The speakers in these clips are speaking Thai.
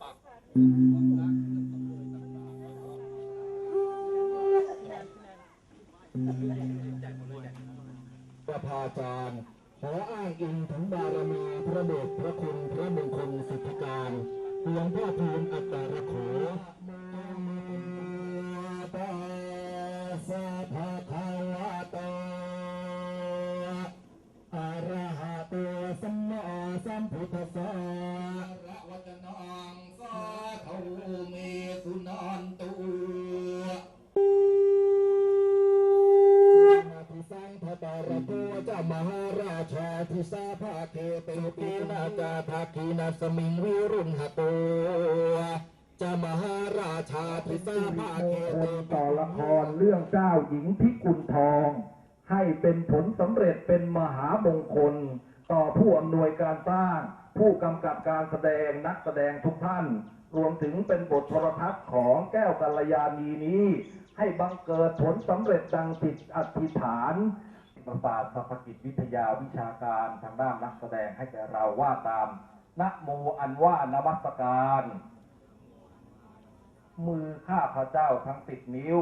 ประพาจารย์ ขออ้างอิงถึงบารมีพระเดชพระคุณพระมงคลสิทธิการหลวงพ่อทูลอัตตาระโขตาสะภะคะวะโตอะระหะโตสัมมาสัมพุทธัสสะ ระโตเจ้ามหาราชาทิสาภาเกเตปีนาจาภาคีนาสมิงวิรุณหโตเจ้ามหาราชาทิสาภาเกเตต่อละครเรื่องเจ้าหญิงพิกุลทอง ให้เป็นผลสำเร็จเป็นมหามงคล ต่อผู้อำนวยการสร้าง ผู้กำกับการแสดงนักแสดงทุกท่าน รวมถึงเป็นบทโทรทัศน์ของแก้วกัลยาณีนี้ให้บังเกิดผลสำเร็จดังจิตอธิษฐาน ประสาทสัพพกิจวิทยาวิชาการทางด้านนักแสดงให้แก่เราว่าตามนะโมอันว่านวัสการ มือข้าพระเจ้าทั้งสิบนิ้ว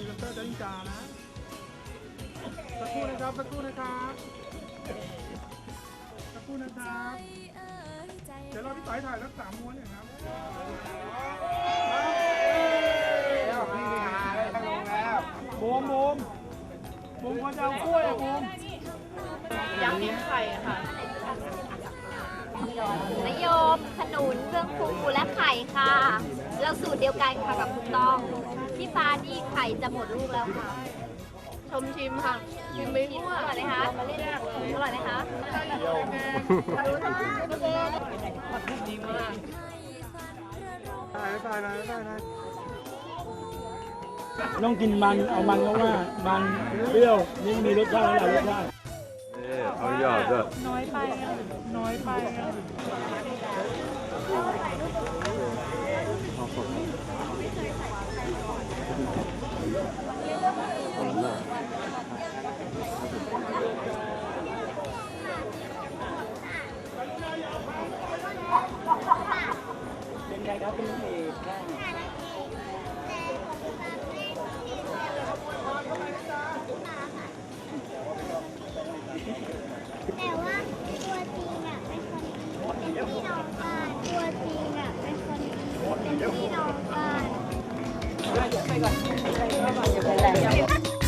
รหรือจะเป็นพรีเซนเตอร์เจ้าลิงกานะ สักครู่นะครับ สักครู่นะครับ สักครู่นะครับ เดี๋ยวเราพี่ต่อยถ่ายสักสามม้วนเนี่ยครับบูมบูมบูมควรจะเอากล้วยอะบูมยำนิ้ไข่ค่ะนโยมขนุนเครื่องปรุงและไข่ค่ะ เราสูตรเดียวกันค่ะกับคุณต้อง พี่ฟ้านี่ไข่จะหมดลูกแล้วค่ะ ชมชิมค่ะชิมไม่ทั่วอร่อยไหมคะอร่อยไหมคะดูท่าดูเองดีมากถ่ายถ่ายถ่ายถ่ายถ่ายต้องกินมัน เอามันเพราะว่ามันเปรี้ยวนี่มีรสชาติหลายรสชาติเขาหยอดด้วยน้อยไปน้อยไป แต่ว่าตัวจริงอะเป็นคนดีเป็นพี่น้องกันตัวจริงอะเป็นคนดีเป็นพี่น้องกัน